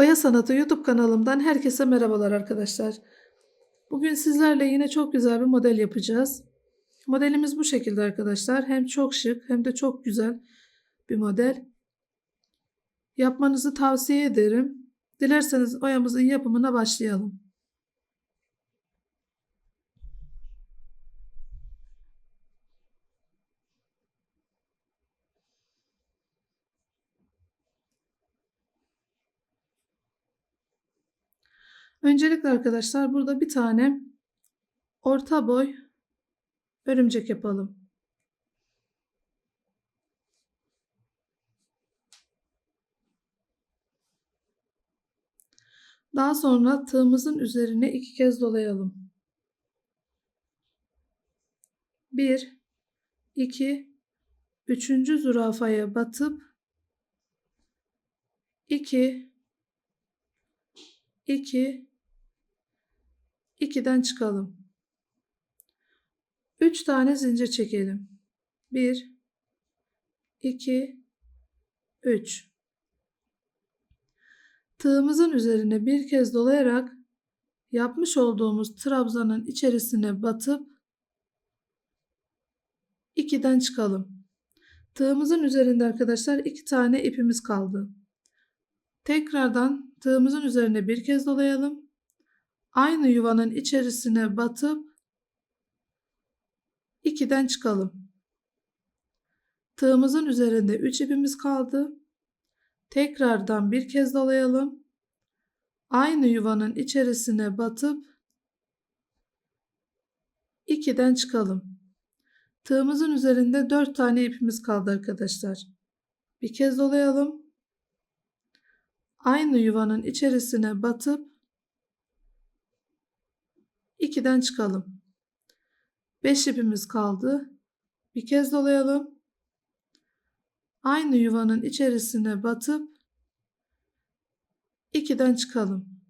Oya Sanatı YouTube kanalımdan herkese merhabalar arkadaşlar. Bugün sizlerle yine çok güzel bir model yapacağız. Modelimiz bu şekilde arkadaşlar. Hem çok şık hem de çok güzel bir model. Yapmanızı tavsiye ederim. Dilerseniz oyamızın yapımına başlayalım. Öncelikle arkadaşlar burada bir tane orta boy örümcek yapalım. Daha sonra tığımızın üzerine iki kez dolayalım. 1 2 3. zürafaya batıp 2 2 2'den çıkalım. 3 tane zincir çekelim. 1 2 3 Tığımızın üzerine bir kez dolayarak yapmış olduğumuz trabzanın içerisine batıp 2'den çıkalım. Tığımızın üzerinde arkadaşlar iki tane ipimiz kaldı. Tekrardan tığımızın üzerine bir kez dolayalım. Aynı yuvanın içerisine batıp 2'den çıkalım. Tığımızın üzerinde 3 ipimiz kaldı. Tekrardan bir kez dolayalım. Aynı yuvanın içerisine batıp 2'den çıkalım. Tığımızın üzerinde 4 tane ipimiz kaldı arkadaşlar. Bir kez dolayalım. Aynı yuvanın içerisine batıp 2'den çıkalım. 5 ipimiz kaldı. Bir kez dolayalım. Aynı yuvanın içerisine batıp 2'den çıkalım.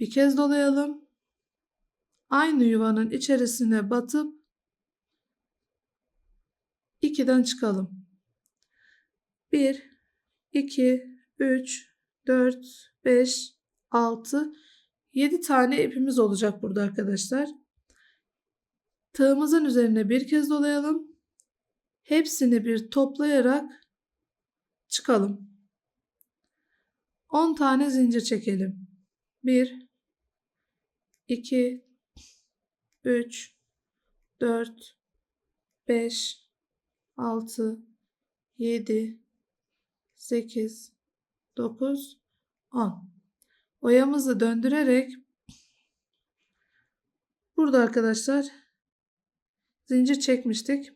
Bir kez dolayalım. Aynı yuvanın içerisine batıp 2'den çıkalım. 1 2 3 4 5 6 7 tane ipimiz olacak burada arkadaşlar. Tığımızın üzerine bir kez dolayalım. Hepsini bir toplayarak çıkalım. 10 tane zincir çekelim. 1 2 3 4 5 6 7 8 9 10 Oyamızı döndürerek burada arkadaşlar zincir çekmiştik.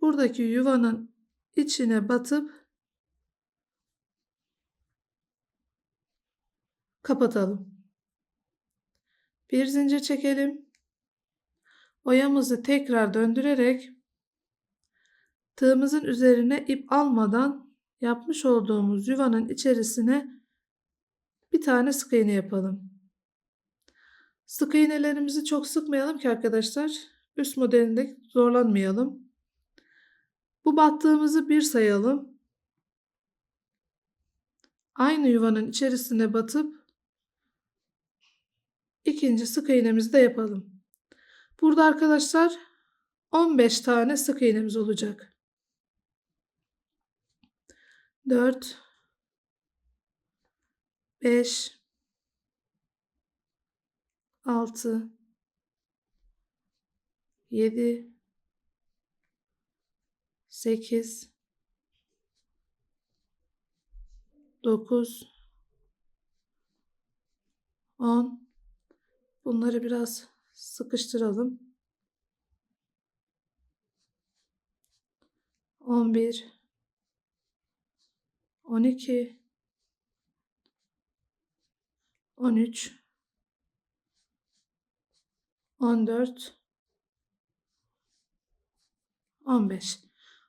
Buradaki yuvanın içine batıp kapatalım. Bir zincir çekelim. Oyamızı tekrar döndürerek tığımızın üzerine ip almadan yapmış olduğumuz yuvanın içerisine bir tane sık iğne yapalım. Sık iğnelerimizi çok sıkmayalım ki arkadaşlar üst modelinde zorlanmayalım. Bu battığımızı bir sayalım. Aynı yuvanın içerisine batıp ikinci sık iğnemizi de yapalım. Burada arkadaşlar 15 tane sık iğnemiz olacak. 4 5 6 7 8 9 10 Bunları biraz sıkıştıralım. 11 12 13 14 15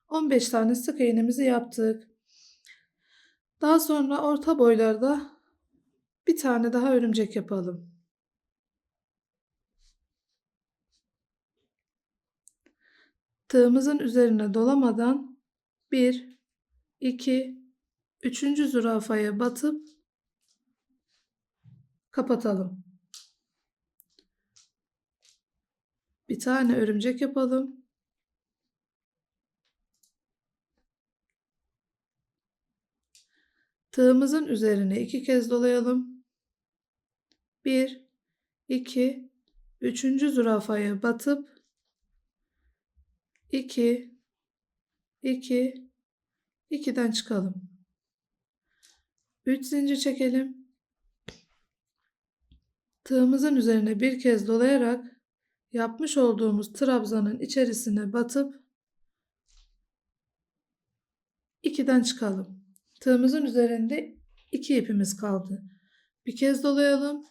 15 tane sık iğnemizi yaptık. Daha sonra orta boylarda bir tane daha örümcek yapalım. Tığımızın üzerine dolamadan 1 2 üçüncü zürafaya batıp kapatalım. Bir tane örümcek yapalım. Tığımızın üzerine iki kez dolayalım. 1 2 3. zürafaya batıp 2 2 2'den çıkalım. 3 zincir çekelim. Tığımızın üzerine bir kez dolayarak yapmış olduğumuz trabzanın içerisine batıp 2'den çıkalım. Tığımızın üzerinde iki ipimiz kaldı. Bir kez dolayalım.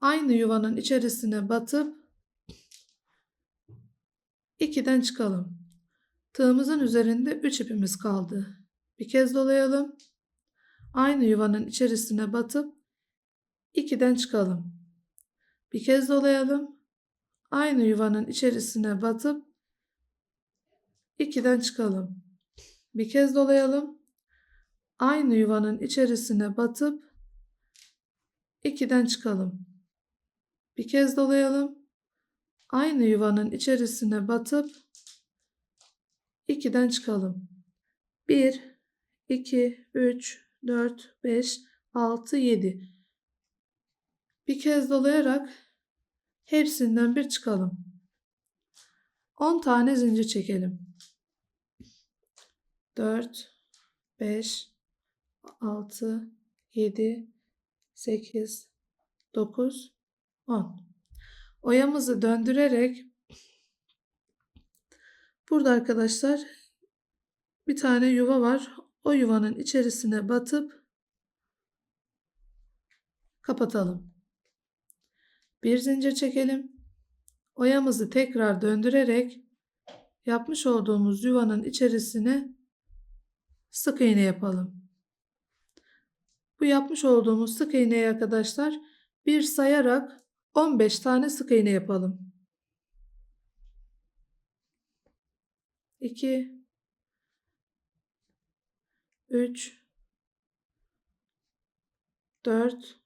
Aynı yuvanın içerisine batıp 2'den çıkalım. Tığımızın üzerinde 3 ipimiz kaldı. Bir kez dolayalım. Aynı yuvanın içerisine batıp 2'den çıkalım. Bir kez dolayalım. Aynı yuvanın içerisine batıp 2'den çıkalım. Bir kez dolayalım. Aynı yuvanın içerisine batıp 2'den çıkalım. Bir kez dolayalım. Aynı yuvanın içerisine batıp 2'den çıkalım. 1 2 3 4 5 6 7 Bir kez dolayarak hepsinden bir çıkalım. 10 tane zincir çekelim. 4 5 6 7 8 9 10 Oyamızı döndürerek burada arkadaşlar bir tane yuva var. O yuvanın içerisine batıp kapatalım. Bir zincir çekelim. Oyamızı tekrar döndürerek yapmış olduğumuz yuvanın içerisine sık iğne yapalım. Bu yapmış olduğumuz sık iğneyi arkadaşlar bir sayarak 15 tane sık iğne yapalım. 2 3 4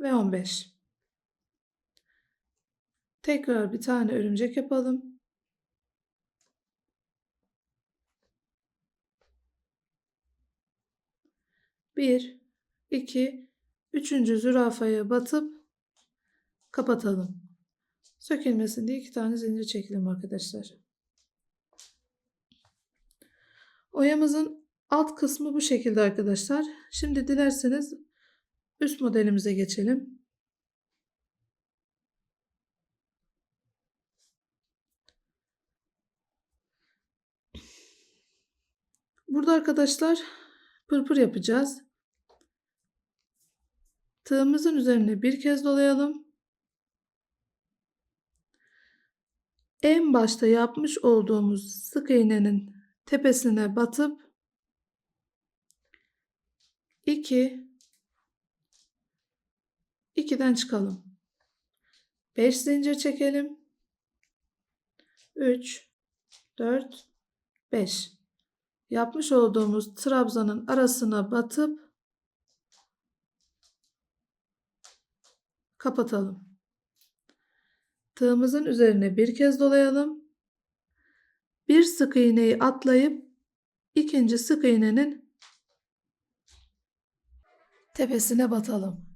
ve 15 tekrar bir tane örümcek yapalım bir iki üçüncü zürafaya batıp kapatalım sökülmesin diye iki tane zincir çekelim arkadaşlar. Oyamızın alt kısmı bu şekilde arkadaşlar. Şimdi dilerseniz üst modelimize geçelim. Burada arkadaşlar pırpır yapacağız. Tığımızın üzerine bir kez dolayalım. en başta yapmış olduğumuz sık iğnenin tepesine batıp 2 2'den çıkalım. 5 zincir çekelim. 3 4 5 yapmış olduğumuz trabzanın arasına batıp kapatalım. Tığımızın üzerine bir kez dolayalım. Bir sık iğneyi atlayıp ikinci sık iğnenin tepesine batalım.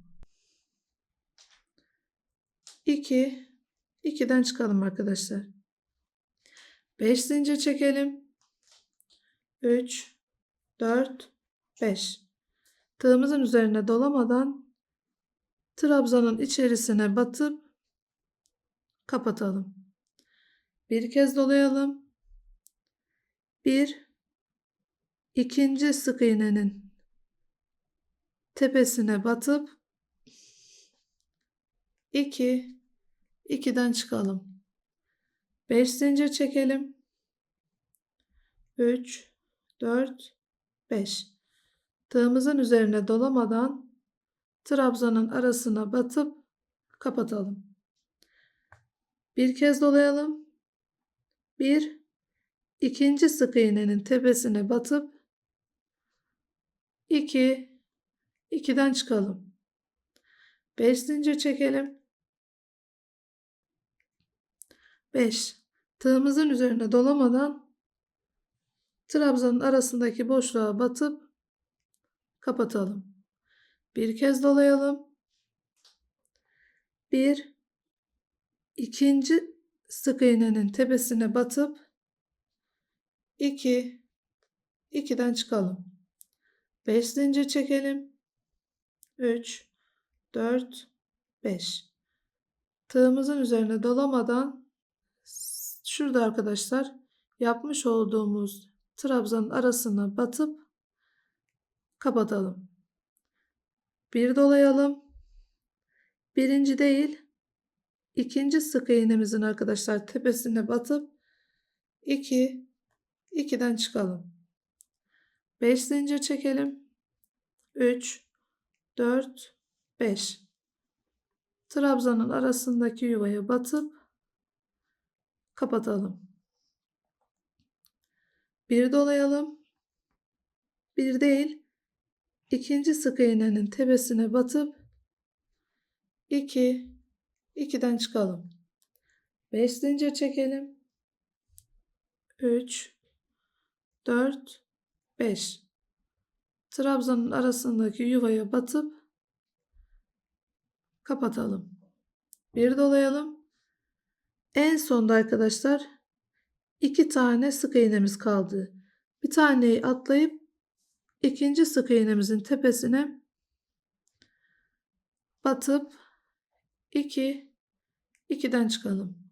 2 2'den çıkalım arkadaşlar. 5 zincir çekelim. 3 4 5 Tığımızın üzerine dolamadan trabzanın içerisine batıp kapatalım. Bir kez dolayalım. 1 ikinci sık iğnenin tepesine batıp 2 2'den çıkalım. 5 zincir çekelim. 3 4 5 Tığımızın üzerine dolamadan trabzanın arasına batıp kapatalım. Bir kez dolayalım. Bir ikinci sık iğnenin tepesine batıp 2 2'den çıkalım. 5 zincir çekelim. 5 tığımızın üzerine dolamadan trabzanın arasındaki boşluğa batıp kapatalım. Bir kez dolayalım. Bir ikinci sık iğnenin tepesine batıp 2 2'den çıkalım. 5 zincir çekelim. 3 4 5 Tığımızın üzerine dolamadan şurada arkadaşlar yapmış olduğumuz trabzanın arasına batıp kapatalım. Bir dolayalım. Birinci değil, ikinci sık iğnemizin arkadaşlar tepesine batıp 2 2'den çıkalım. 5 zincir çekelim. 3 4 5 Trabzanın arasındaki yuvaya batıp kapatalım. Bir dolayalım. Bir değil. ikinci sık iğnenin tepesine batıp 2 2'den çıkalım. 5 zincir çekelim. 3 4 5 Trabzanın arasındaki yuvaya batıp kapatalım. Bir dolayalım. En sonda arkadaşlar iki tane sık iğnemiz kaldı. Bir taneyi atlayıp ikinci sık iğnemizin tepesine batıp 2 2'den çıkalım.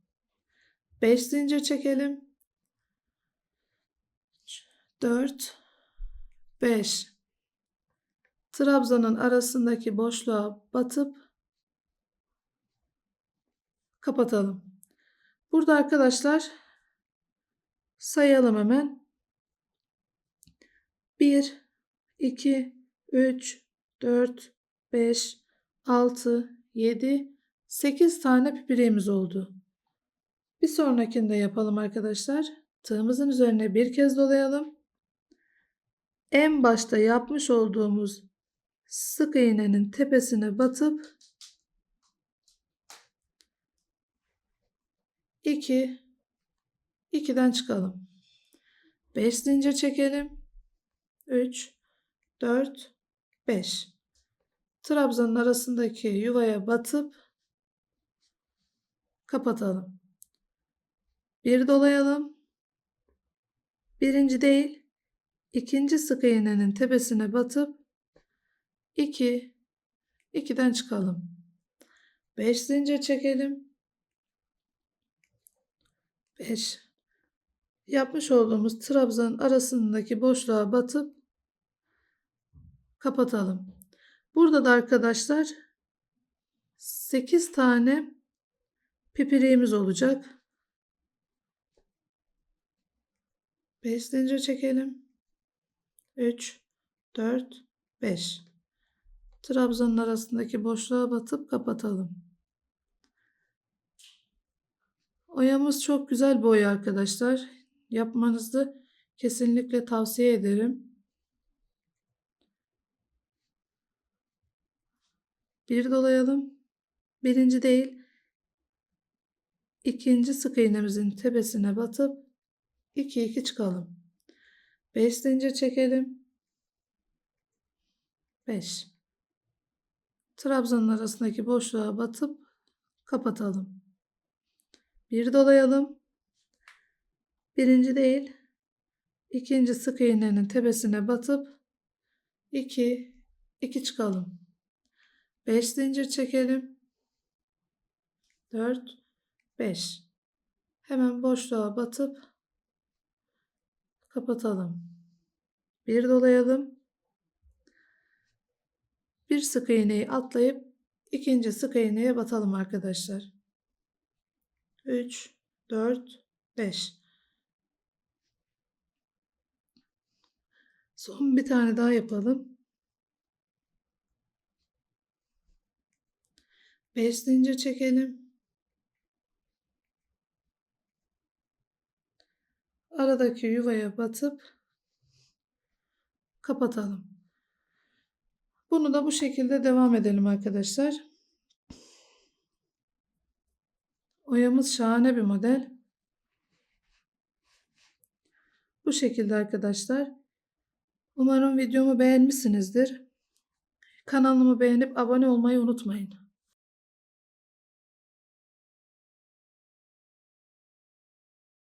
5 zincir çekelim. 4 5 Trabzanın arasındaki boşluğa batıp kapatalım. Burada arkadaşlar sayalım hemen. 1 2 3 4 5 6 7 8 tane pipireğimiz oldu. Bir sonrakinde yapalım arkadaşlar. Tığımızın üzerine bir kez dolayalım. En başta yapmış olduğumuz sık iğnenin tepesine batıp 2 2'den çıkalım. 5 zincir çekelim. 3 4 5 Trabzanın arasındaki yuvaya batıp kapatalım. Bir dolayalım. Birinci değil, ikinci sık iğnenin tepesine batıp 2 2'den çıkalım. 5 zincir çekelim. 5 yapmış olduğumuz trabzanın arasındaki boşluğa batıp kapatalım. Burada da arkadaşlar 8 tane pipireğimiz olacak. 5 zincir çekelim. 3 4 5 Trabzanın arasındaki boşluğa batıp kapatalım. Oyamız çok güzel bir oya arkadaşlar. Yapmanızı kesinlikle tavsiye ederim. Bir dolayalım. Birinci değil. ikinci sık iğnemizin tepesine batıp 2 2 çıkalım. 5 zincir çekelim. 5 Trabzanın arasındaki boşluğa batıp kapatalım. Bir dolayalım. Birinci değil. ikinci sık iğnenin tepesine batıp 2 2 çıkalım. 5 zincir çekelim. 4 5 Hemen boşluğa batıp kapatalım. Bir dolayalım. Bir sık iğneyi atlayıp ikinci sık iğneye batalım arkadaşlar. 3 4 5 Son bir tane daha yapalım. 5 zincir çekelim. Aradaki yuvaya batıp kapatalım. Bunu da bu şekilde devam edelim arkadaşlar. Oyamız şahane bir model. Bu şekilde arkadaşlar. Umarım videomu beğenmişsinizdir. Kanalımı beğenip abone olmayı unutmayın.